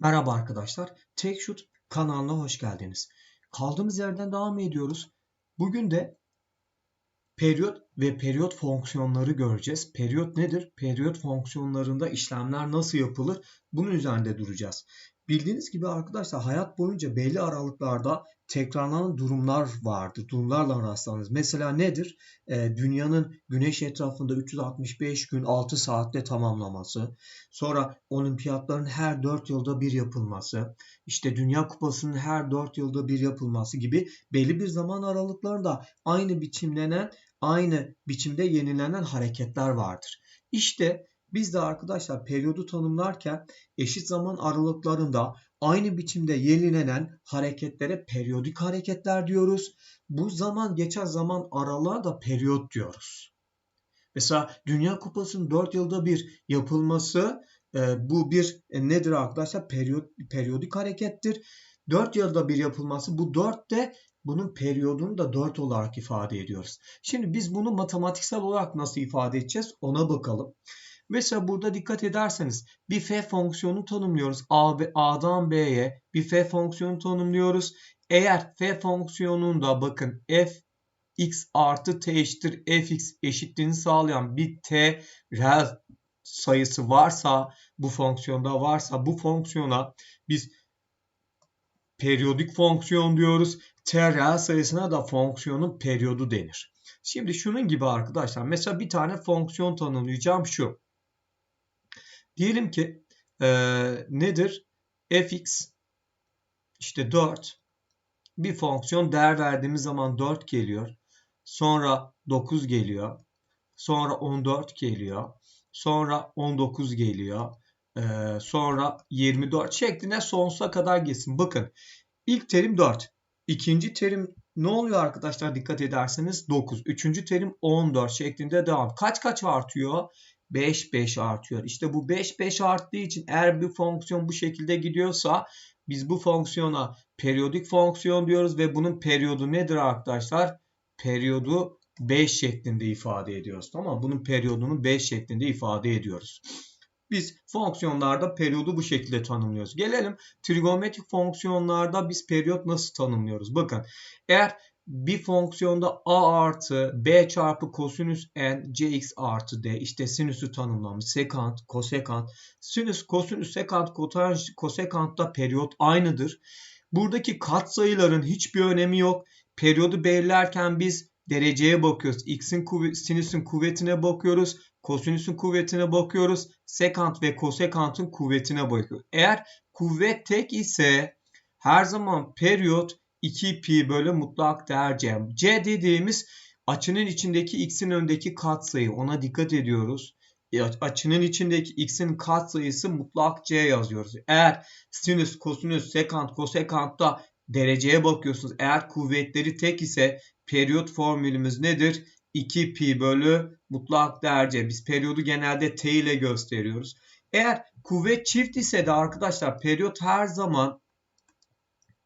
Merhaba arkadaşlar. TechShoot kanalına hoş geldiniz. Kaldığımız yerden devam ediyoruz. Bugün de periyot ve periyot fonksiyonları göreceğiz. Periyot nedir? Periyot fonksiyonlarında işlemler nasıl yapılır? Bunun üzerinde duracağız. Bildiğiniz gibi arkadaşlar hayat boyunca belli aralıklarda tekrarlanan durumlar vardır. Durumlarla rastlanırız. Mesela nedir? Ee, dünyanın güneş etrafında 365 gün 6 saatte tamamlaması. Sonra olimpiyatların her 4 yılda bir yapılması. işte Dünya Kupası'nın her 4 yılda bir yapılması gibi belli bir zaman aralıklarında aynı biçimlenen, aynı biçimde yenilenen hareketler vardır. İşte biz de arkadaşlar periyodu tanımlarken eşit zaman aralıklarında aynı biçimde yenilenen hareketlere periyodik hareketler diyoruz. Bu zaman geçen zaman aralığa da periyot diyoruz. Mesela Dünya Kupası'nın 4 yılda bir yapılması e, bu bir e, nedir arkadaşlar? Periyot, periyodik harekettir. 4 yılda bir yapılması bu 4 de bunun periyodunu da 4 olarak ifade ediyoruz. Şimdi biz bunu matematiksel olarak nasıl ifade edeceğiz ona bakalım. Mesela burada dikkat ederseniz bir f fonksiyonu tanımlıyoruz. A, A'dan B'ye bir f fonksiyonu tanımlıyoruz. Eğer f fonksiyonunda bakın f x artı t eşittir fx eşitliğini sağlayan bir t reel sayısı varsa bu fonksiyonda varsa bu fonksiyona biz periyodik fonksiyon diyoruz. T reel sayısına da fonksiyonun periyodu denir. Şimdi şunun gibi arkadaşlar mesela bir tane fonksiyon tanımlayacağım şu. Diyelim ki e, nedir? fx işte 4 bir fonksiyon değer verdiğimiz zaman 4 geliyor. Sonra 9 geliyor. Sonra 14 geliyor. Sonra 19 geliyor. Ee, sonra 24 şeklinde sonsuza kadar gitsin. Bakın ilk terim 4. İkinci terim ne oluyor arkadaşlar dikkat ederseniz 9. Üçüncü terim 14 şeklinde devam. Kaç kaç artıyor? 5 5 artıyor. İşte bu 5 5 arttığı için eğer bir fonksiyon bu şekilde gidiyorsa biz bu fonksiyona periyodik fonksiyon diyoruz ve bunun periyodu nedir arkadaşlar? Periyodu 5 şeklinde ifade ediyoruz. Tamam Bunun periyodunu 5 şeklinde ifade ediyoruz. Biz fonksiyonlarda periyodu bu şekilde tanımlıyoruz. Gelelim trigonometrik fonksiyonlarda biz periyot nasıl tanımlıyoruz? Bakın eğer bir fonksiyonda a artı b çarpı kosinüs n cx artı d işte sinüsü tanımlamış sekant, kosekant. Sinüs, kosinüs, sekant, kotanj, kosekantta periyot aynıdır. Buradaki katsayıların hiçbir önemi yok. Periyodu belirlerken biz dereceye bakıyoruz. X'in kuvvet, sinüsün kuvvetine bakıyoruz. Kosinüsün kuvvetine bakıyoruz. Sekant ve kosekantın kuvvetine bakıyoruz. Eğer kuvvet tek ise her zaman periyot 2 pi bölü mutlak değer c. c dediğimiz açının içindeki x'in öndeki katsayı. Ona dikkat ediyoruz. E, açının içindeki x'in katsayısı mutlak c yazıyoruz. Eğer sinüs, kosinüs, sekant, kosekantta dereceye bakıyorsunuz. Eğer kuvvetleri tek ise periyot formülümüz nedir? 2 pi bölü mutlak değer c. Biz periyodu genelde t ile gösteriyoruz. Eğer kuvvet çift ise de arkadaşlar periyot her zaman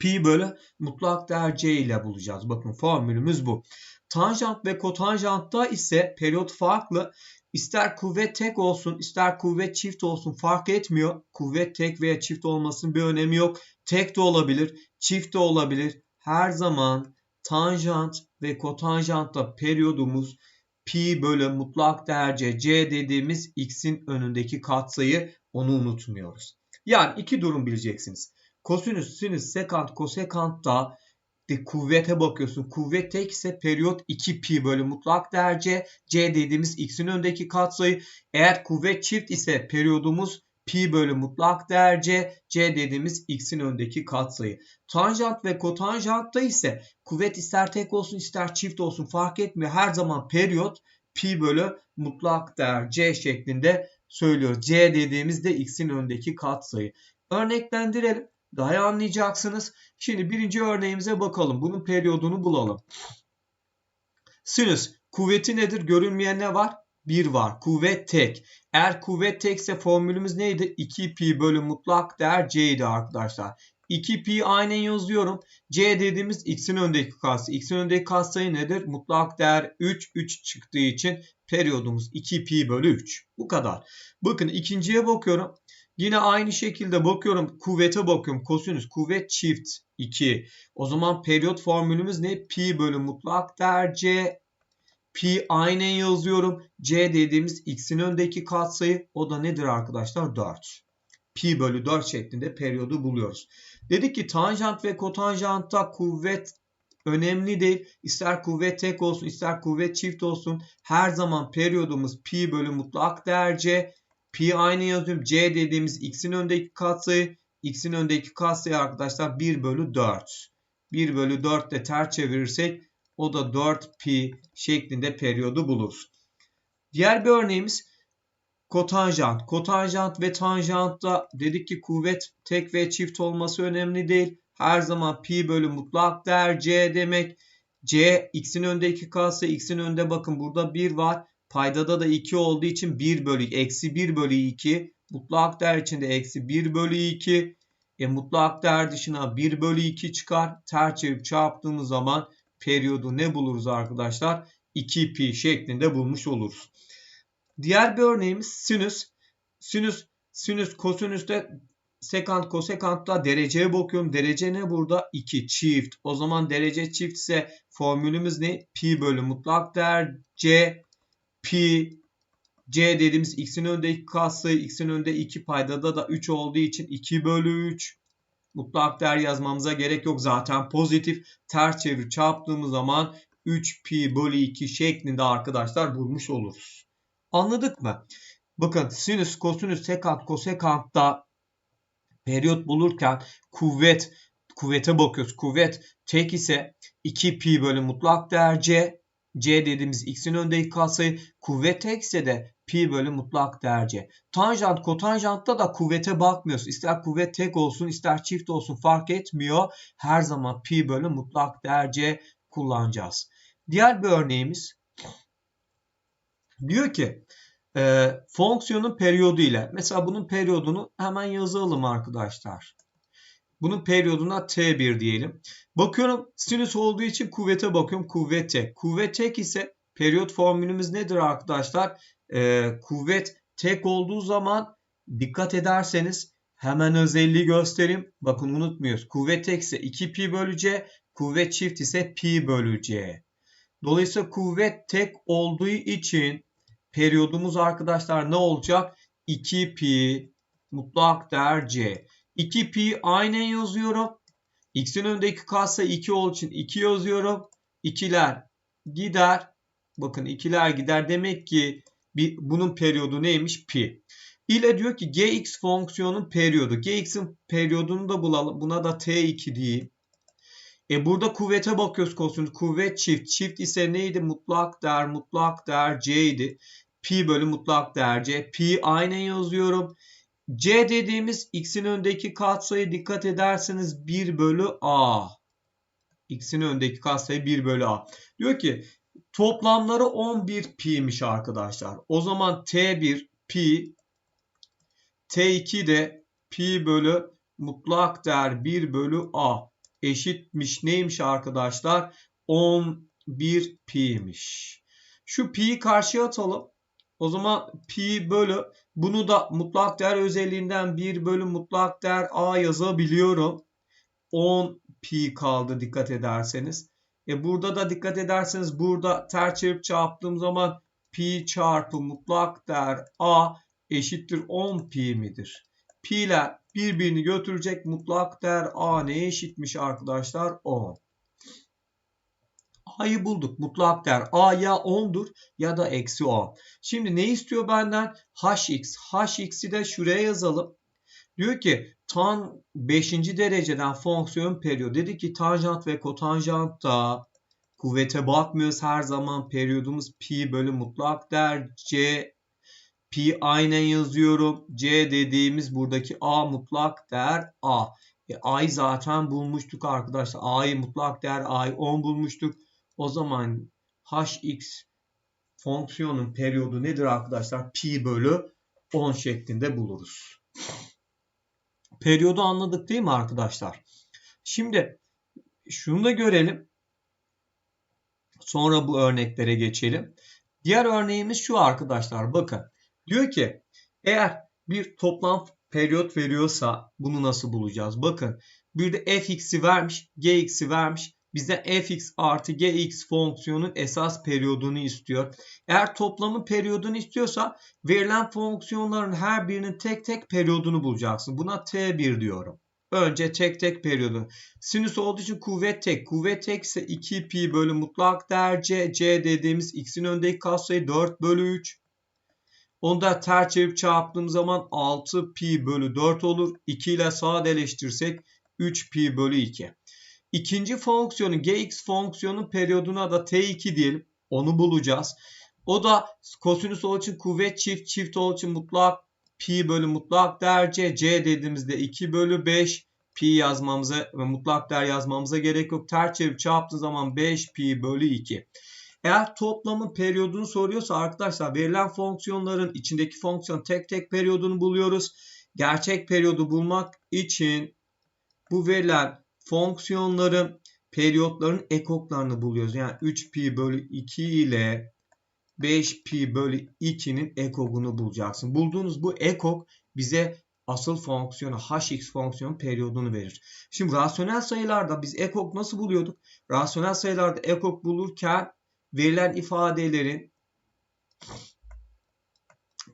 pi bölü mutlak değer c ile bulacağız. Bakın formülümüz bu. Tanjant ve kotanjantta ise periyot farklı. İster kuvvet tek olsun, ister kuvvet çift olsun fark etmiyor. Kuvvet tek veya çift olmasının bir önemi yok. Tek de olabilir, çift de olabilir. Her zaman tanjant ve kotanjantta periyodumuz pi bölü mutlak değer c, c dediğimiz x'in önündeki katsayı onu unutmuyoruz. Yani iki durum bileceksiniz. Kosinüs, sinüs, sekant, kosekantta de kuvvete bakıyorsun. Kuvvet tek ise periyot 2 pi bölü mutlak değer c. dediğimiz x'in önündeki katsayı. Eğer kuvvet çift ise periyodumuz pi bölü mutlak değer c. dediğimiz x'in önündeki katsayı. Tanjant ve kotanjantta ise kuvvet ister tek olsun ister çift olsun fark etmiyor. Her zaman periyot pi bölü mutlak değer c şeklinde söylüyoruz. c dediğimiz de x'in önündeki katsayı. Örneklendirelim. Daha iyi anlayacaksınız. Şimdi birinci örneğimize bakalım. Bunun periyodunu bulalım. Sinüs kuvveti nedir? Görünmeyen ne var? 1 var. Kuvvet tek. Eğer kuvvet tekse formülümüz neydi? 2 pi bölü mutlak değer c idi arkadaşlar. 2 pi aynen yazıyorum. C dediğimiz x'in öndeki katsayı. X'in öndeki katsayı nedir? Mutlak değer 3. 3 çıktığı için periyodumuz 2 pi bölü 3. Bu kadar. Bakın ikinciye bakıyorum. Yine aynı şekilde bakıyorum kuvvete bakıyorum. Kosinüs kuvvet çift 2. O zaman periyot formülümüz ne? Pi bölü mutlak değer C. Pi aynen yazıyorum. C dediğimiz x'in öndeki katsayı. O da nedir arkadaşlar? 4. Pi bölü 4 şeklinde periyodu buluyoruz. Dedik ki tanjant ve kotanjantta kuvvet önemli değil. İster kuvvet tek olsun ister kuvvet çift olsun. Her zaman periyodumuz pi bölü mutlak değer C. Pi aynı yazıyorum. C dediğimiz x'in öndeki katsayı. X'in öndeki katsayı arkadaşlar 1 bölü 4. 1 bölü 4 de ters çevirirsek o da 4 pi şeklinde periyodu buluruz. Diğer bir örneğimiz kotanjant. Kotanjant ve tanjantta dedik ki kuvvet tek ve çift olması önemli değil. Her zaman pi bölü mutlak değer c demek. c x'in önünde 2 kalsa x'in önünde bakın burada 1 var. Paydada da 2 olduğu için 1 bölü eksi 1 bölü 2. Mutlak değer içinde eksi 1 bölü 2. E, mutlak değer dışına 1 bölü 2 çıkar. Ters çevirip çarptığımız zaman periyodu ne buluruz arkadaşlar? 2 pi şeklinde bulmuş oluruz. Diğer bir örneğimiz sinüs. Sinüs, sinüs kosinüste sekant kosekantta dereceye bakıyorum. Derece ne burada? 2 çift. O zaman derece çift ise formülümüz ne? Pi bölü mutlak değer c. Pi c dediğimiz x'in önünde 2 katsayı x'in önünde 2 paydada da 3 olduğu için 2 bölü 3. Mutlak değer yazmamıza gerek yok. Zaten pozitif ters çevir çarptığımız zaman 3 pi bölü 2 şeklinde arkadaşlar bulmuş oluruz. Anladık mı? Bakın sinüs, kosinüs, sekant, kosekantta periyot bulurken kuvvet, kuvvete bakıyoruz. Kuvvet tek ise 2 pi bölü mutlak değer c. C dediğimiz x'in önündeki katsayı kuvvet tekse de pi bölü mutlak değer c. Tanjant kotanjantta da kuvvete bakmıyoruz. İster kuvvet tek olsun ister çift olsun fark etmiyor. Her zaman pi bölü mutlak değer c kullanacağız. Diğer bir örneğimiz diyor ki e, fonksiyonun periyodu ile mesela bunun periyodunu hemen yazalım arkadaşlar. Bunun periyoduna T1 diyelim. Bakıyorum sinüs olduğu için kuvvete bakıyorum. Kuvvet tek. Kuvvet tek ise periyot formülümüz nedir arkadaşlar? Ee, kuvvet tek olduğu zaman dikkat ederseniz hemen özelliği göstereyim. Bakın unutmuyoruz. Kuvvet tek ise 2 pi bölü c. Kuvvet çift ise pi bölü c. Dolayısıyla kuvvet tek olduğu için periyodumuz arkadaşlar ne olacak? 2 pi mutlak değer c. 2 pi aynen yazıyorum. X'in önündeki katsa 2 olduğu için 2 yazıyorum. 2'ler gider. Bakın 2'ler gider. Demek ki bir, bunun periyodu neymiş? Pi. İle diyor ki gx fonksiyonun periyodu. gx'in periyodunu da bulalım. Buna da t2 diyeyim. E burada kuvvete bakıyoruz kosinüs. Kuvvet çift. Çift ise neydi? Mutlak değer, mutlak değer c idi. Pi bölü mutlak değer c. Pi aynen yazıyorum. C dediğimiz x'in öndeki katsayı dikkat ederseniz 1 bölü a. x'in öndeki katsayı 1 bölü a. Diyor ki toplamları 11 pi'miş arkadaşlar. O zaman t1 pi t2 de pi bölü mutlak değer 1 bölü a eşitmiş neymiş arkadaşlar? 11 pi'miş. Şu pi'yi karşıya atalım. O zaman pi bölü bunu da mutlak değer özelliğinden 1 bölü mutlak değer a yazabiliyorum. 10 pi kaldı dikkat ederseniz. E burada da dikkat ederseniz burada ters çevirip çarptığım zaman pi çarpı mutlak değer a eşittir 10 pi midir? Pi'ler birbirini götürecek mutlak değer a neye eşitmiş arkadaşlar? 10. A'yı bulduk. Mutlak değer A ya 10'dur ya da eksi 10. Şimdi ne istiyor benden? Hx. Hx'i de şuraya yazalım. Diyor ki tan 5. dereceden fonksiyon periyodu. Dedi ki tanjant ve kotanjantta kuvvete bakmıyoruz her zaman. Periyodumuz pi bölü mutlak değer c. Pi aynen yazıyorum. C dediğimiz buradaki A mutlak değer A. E, A'yı zaten bulmuştuk arkadaşlar. A'yı mutlak değer A'yı 10 bulmuştuk. O zaman hx fonksiyonun periyodu nedir arkadaşlar? Pi bölü 10 şeklinde buluruz. Periyodu anladık değil mi arkadaşlar? Şimdi şunu da görelim. Sonra bu örneklere geçelim. Diğer örneğimiz şu arkadaşlar. Bakın. Diyor ki eğer bir toplam periyot veriyorsa bunu nasıl bulacağız? Bakın bir de fx'i vermiş, gx'i vermiş. Bizden fx artı gx fonksiyonun esas periyodunu istiyor. Eğer toplamın periyodunu istiyorsa verilen fonksiyonların her birinin tek tek periyodunu bulacaksın. Buna t1 diyorum. Önce tek tek periyodu. Sinüs olduğu için kuvvet tek. Kuvvet tek ise 2 pi bölü mutlak değer c. c dediğimiz x'in önündeki katsayı 4 bölü 3. Onu da ters çevirip çarptığım zaman 6 pi bölü 4 olur. 2 ile sadeleştirsek 3 pi bölü 2. İkinci fonksiyonu gx fonksiyonun periyoduna da t2 diyelim. Onu bulacağız. O da kosinüs olduğu için kuvvet çift, çift olduğu için mutlak pi bölü mutlak değer c. dediğimizde 2 bölü 5 pi yazmamıza ve mutlak değer yazmamıza gerek yok. Ters çevirip çarptığı zaman 5 pi bölü 2. Eğer toplamın periyodunu soruyorsa arkadaşlar verilen fonksiyonların içindeki fonksiyon tek tek periyodunu buluyoruz. Gerçek periyodu bulmak için bu verilen fonksiyonların periyotların ekoklarını buluyoruz. Yani 3 pi bölü 2 ile 5 pi bölü 2'nin ekogunu bulacaksın. Bulduğunuz bu ekok bize asıl fonksiyonu hx fonksiyonun periyodunu verir. Şimdi rasyonel sayılarda biz ekok nasıl buluyorduk? Rasyonel sayılarda ekok bulurken verilen ifadelerin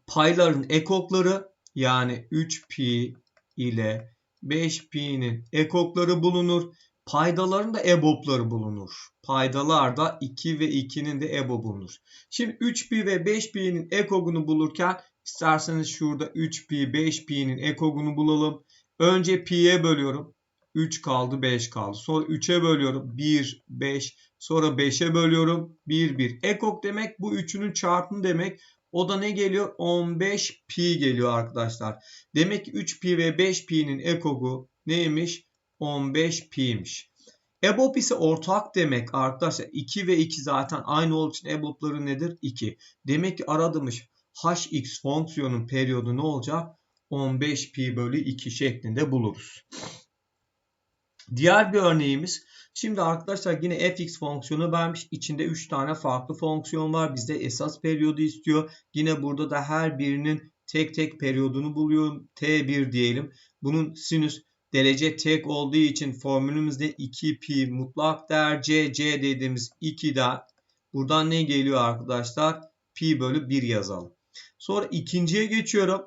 payların ekokları yani 3pi ile 5pi'nin ekokları bulunur. Paydaların da EBOB'ları bulunur. Paydalarda 2 ve 2'nin de EBOB bulunur. Şimdi 3pi ve 5pi'nin ekogunu bulurken isterseniz şurada 3pi 5pi'nin ekogunu bulalım. Önce pi'ye bölüyorum. 3 kaldı 5 kaldı. Sonra 3'e bölüyorum. 1 5 sonra 5'e bölüyorum. 1 1. Ekok demek bu üçünün çarpımı demek. O da ne geliyor? 15 pi geliyor arkadaşlar. Demek ki 3 pi ve 5 pi'nin ekogu neymiş? 15 pi'ymiş. EBOB ise ortak demek arkadaşlar. 2 ve 2 zaten aynı olduğu için EBOB'ları nedir? 2. Demek ki aradığımız hx fonksiyonun periyodu ne olacak? 15 pi bölü 2 şeklinde buluruz. Diğer bir örneğimiz. Şimdi arkadaşlar yine fx fonksiyonu vermiş. İçinde 3 tane farklı fonksiyon var. Bizde esas periyodu istiyor. Yine burada da her birinin tek tek periyodunu buluyor. T1 diyelim. Bunun sinüs derece tek olduğu için formülümüzde 2 pi mutlak değer c, c dediğimiz 2'den buradan ne geliyor arkadaşlar? Pi bölü 1 yazalım. Sonra ikinciye geçiyorum.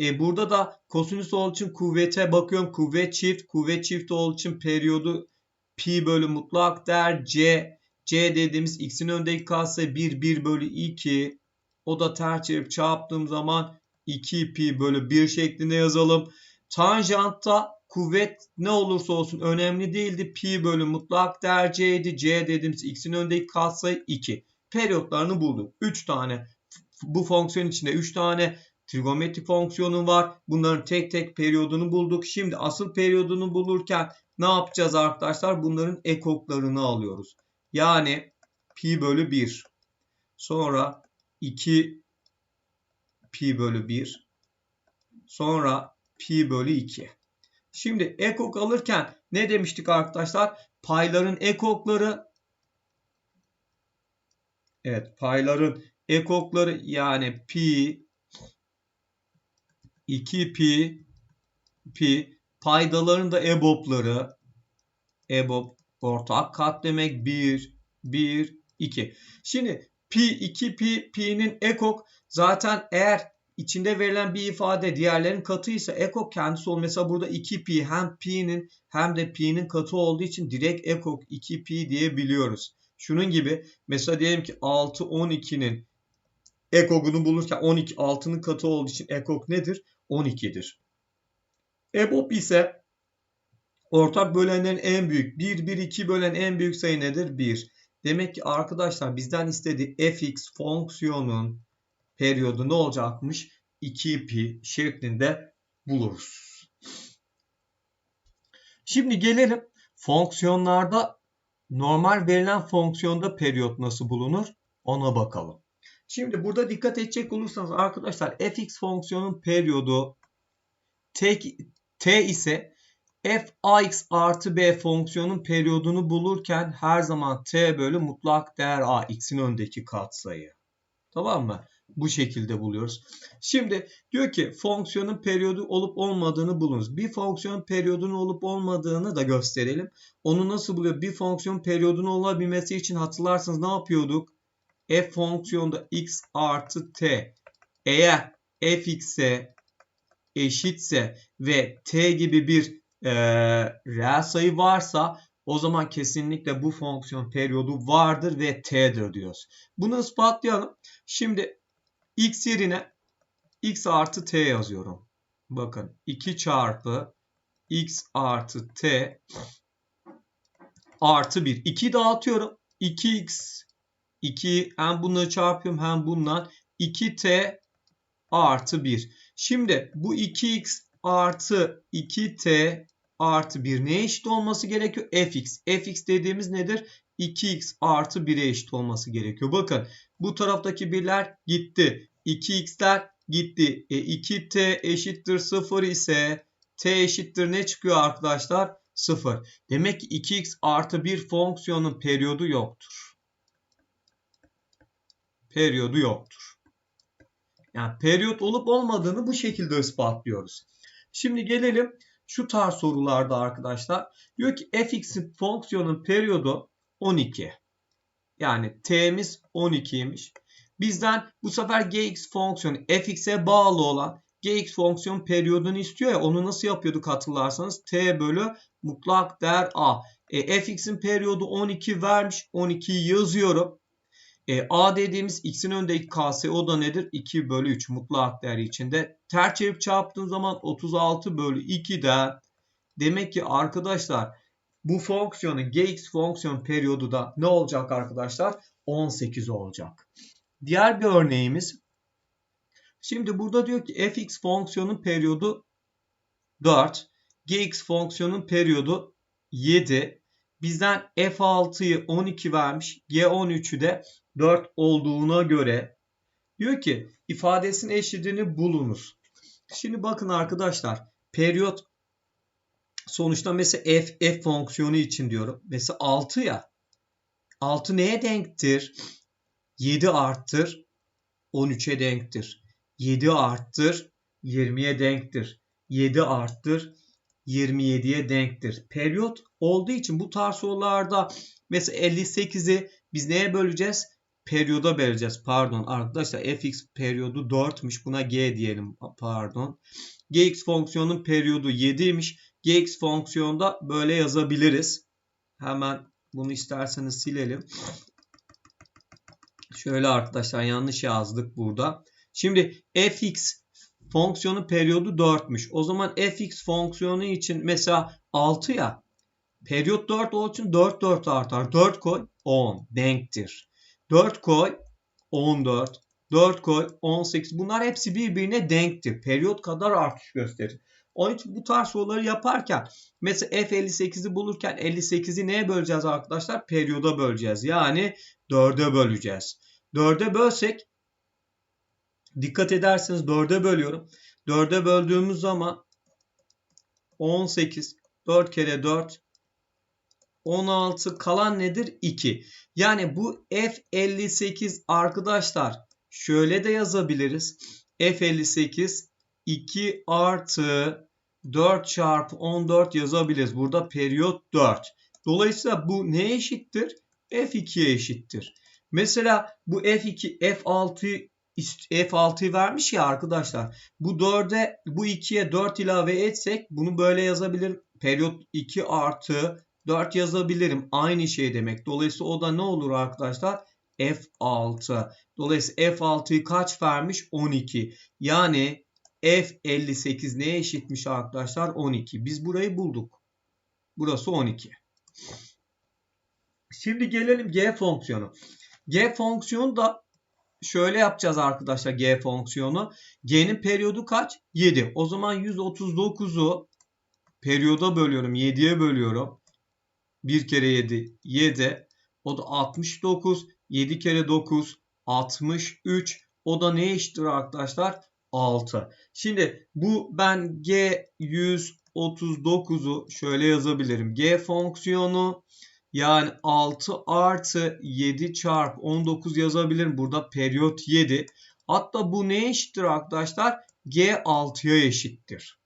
E, burada da kosinüs olduğu için kuvvete bakıyorum. Kuvvet çift. Kuvvet çift olduğu için periyodu pi bölü mutlak değer c. c dediğimiz x'in önündeki katsayı 1 1 bölü 2. O da ters çevirip çarptığım zaman 2 pi bölü 1 şeklinde yazalım. Tanjantta kuvvet ne olursa olsun önemli değildi. Pi bölü mutlak değer c'ydi. c dediğimiz x'in önündeki katsayı 2. Periyotlarını bulduk. 3 tane bu fonksiyon içinde 3 tane trigonometrik fonksiyonun var. Bunların tek tek periyodunu bulduk. Şimdi asıl periyodunu bulurken ne yapacağız arkadaşlar? Bunların ekoklarını alıyoruz. Yani pi bölü 1. Sonra 2 pi bölü 1. Sonra pi bölü 2. Şimdi ekok alırken ne demiştik arkadaşlar? Payların ekokları Evet payların ekokları yani pi 2 pi pi paydaların da EBOB'ları EBOB ortak kat demek 1 1 2. Şimdi pi 2 pi pi'nin ekok zaten eğer içinde verilen bir ifade diğerlerin katıysa ekok kendisi ol. Mesela burada 2 pi hem pi'nin hem de pi'nin katı olduğu için direkt ekok 2 pi diyebiliyoruz. Şunun gibi mesela diyelim ki 6 12'nin ekogunu bulurken 12 6'nın katı olduğu için ekok nedir? 12'dir. EBOB ise ortak bölenlerin en büyük 1 1 2 bölen en büyük sayı nedir? 1. Demek ki arkadaşlar bizden istediği fx fonksiyonun periyodu ne olacakmış? 2 pi şeklinde buluruz. Şimdi gelelim fonksiyonlarda normal verilen fonksiyonda periyot nasıl bulunur ona bakalım. Şimdi burada dikkat edecek olursanız arkadaşlar fx fonksiyonun periyodu t, t ise f ax artı b fonksiyonun periyodunu bulurken her zaman t bölü mutlak değer a x'in öndeki katsayı. Tamam mı? Bu şekilde buluyoruz. Şimdi diyor ki fonksiyonun periyodu olup olmadığını bulunuz. Bir fonksiyonun periyodunun olup olmadığını da gösterelim. Onu nasıl buluyor? Bir fonksiyon periyodunun olabilmesi için hatırlarsınız ne yapıyorduk? F fonksiyonda x artı t eğer fx'e eşitse ve t gibi bir e, reel sayı varsa o zaman kesinlikle bu fonksiyon periyodu vardır ve t'dir diyoruz. Bunu ispatlayalım. Şimdi x yerine x artı t yazıyorum. Bakın 2 çarpı x artı t artı 1. 2 dağıtıyorum. 2x 2 hem bunları çarpıyorum hem bundan 2t artı 1. Şimdi bu 2x artı 2t artı 1 neye eşit olması gerekiyor? fx. fx dediğimiz nedir? 2x artı 1'e eşit olması gerekiyor. Bakın bu taraftaki birler gitti. 2x'ler gitti. E, 2t eşittir 0 ise t eşittir ne çıkıyor arkadaşlar? 0. Demek ki 2x artı 1 fonksiyonun periyodu yoktur. Periyodu yoktur. Yani periyot olup olmadığını bu şekilde ispatlıyoruz. Şimdi gelelim şu tarz sorularda arkadaşlar. Diyor ki fx'in fonksiyonun periyodu 12. Yani t'miz 12'ymiş. Bizden bu sefer gx fonksiyonu fx'e bağlı olan gx fonksiyon periyodunu istiyor ya onu nasıl yapıyorduk hatırlarsanız t bölü mutlak değer a. E, fx'in periyodu 12 vermiş 12'yi yazıyorum. E, A dediğimiz x'in önündeki ks o da nedir? 2 bölü 3 mutlak değeri içinde. Ters çevirip çarptığın zaman 36 bölü 2'den demek ki arkadaşlar bu fonksiyonun gx fonksiyon periyodu da ne olacak arkadaşlar? 18 olacak. Diğer bir örneğimiz şimdi burada diyor ki fx fonksiyonun periyodu 4 gx fonksiyonun periyodu 7 bizden f6'yı 12 vermiş g13'ü de 4 olduğuna göre diyor ki ifadesinin eşitliğini bulunuz. Şimdi bakın arkadaşlar periyot sonuçta mesela f, f fonksiyonu için diyorum. Mesela 6 ya. 6 neye denktir? 7 arttır 13'e denktir. 7 arttır 20'ye denktir. 7 arttır 27'ye denktir. Periyot olduğu için bu tarz sorularda mesela 58'i biz neye böleceğiz? Periyoda vereceğiz. Pardon arkadaşlar fx periyodu 4'müş. Buna g diyelim. Pardon. gx fonksiyonun periyodu 7'ymiş. gx fonksiyonda böyle yazabiliriz. Hemen bunu isterseniz silelim. Şöyle arkadaşlar yanlış yazdık burada. Şimdi fx fonksiyonun periyodu 4'müş. O zaman fx fonksiyonu için mesela 6 ya. Periyot 4 olduğu için 4 4 artar. 4 koy 10 denktir. 4 koy 14. 4 koy 18. Bunlar hepsi birbirine denktir. Periyot kadar artış gösterir. Onun için bu tarz soruları yaparken mesela F58'i bulurken 58'i neye böleceğiz arkadaşlar? Periyoda böleceğiz. Yani 4'e böleceğiz. 4'e bölsek dikkat ederseniz 4'e bölüyorum. 4'e böldüğümüz zaman 18 4 kere 4 16 kalan nedir? 2. Yani bu F58 arkadaşlar şöyle de yazabiliriz. F58 2 artı 4 çarpı 14 yazabiliriz. Burada periyot 4. Dolayısıyla bu neye eşittir? F2'ye eşittir. Mesela bu F2 F6 F6'yı vermiş ya arkadaşlar. Bu 4'e bu 2'ye 4 ilave etsek bunu böyle yazabilirim. Periyot 2 artı 4 yazabilirim. Aynı şey demek. Dolayısıyla o da ne olur arkadaşlar? F6. Dolayısıyla F6'yı kaç vermiş? 12. Yani F58 neye eşitmiş arkadaşlar? 12. Biz burayı bulduk. Burası 12. Şimdi gelelim G fonksiyonu. G fonksiyonu da şöyle yapacağız arkadaşlar G fonksiyonu. G'nin periyodu kaç? 7. O zaman 139'u periyoda bölüyorum. 7'ye bölüyorum. 1 kere 7 7. O da 69. 7 kere 9 63. O da ne eşittir arkadaşlar? 6. Şimdi bu ben G 139'u şöyle yazabilirim. G fonksiyonu yani 6 artı 7 çarpı 19 yazabilirim. Burada periyot 7. Hatta bu neye eşittir arkadaşlar? G6'ya eşittir.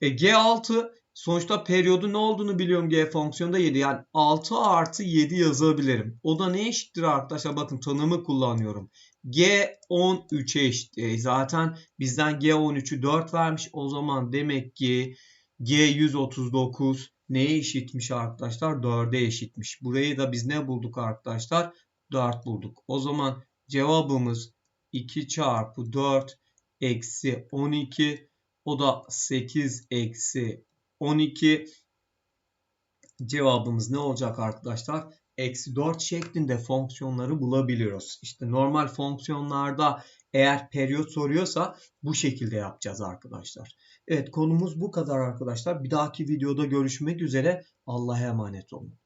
E, G6 sonuçta periyodu ne olduğunu biliyorum G fonksiyonda 7. Yani 6 artı 7 yazabilirim. O da ne eşittir arkadaşlar? Bakın tanımı kullanıyorum. G13'e eşit. E, zaten bizden G13'ü 4 vermiş. O zaman demek ki G139 neye eşitmiş arkadaşlar? 4'e eşitmiş. Burayı da biz ne bulduk arkadaşlar? 4 bulduk. O zaman cevabımız 2 çarpı 4 eksi 12 o da 8 eksi 12 cevabımız ne olacak arkadaşlar? Eksi 4 şeklinde fonksiyonları bulabiliyoruz. İşte normal fonksiyonlarda eğer periyot soruyorsa bu şekilde yapacağız arkadaşlar. Evet konumuz bu kadar arkadaşlar. Bir dahaki videoda görüşmek üzere. Allah'a emanet olun.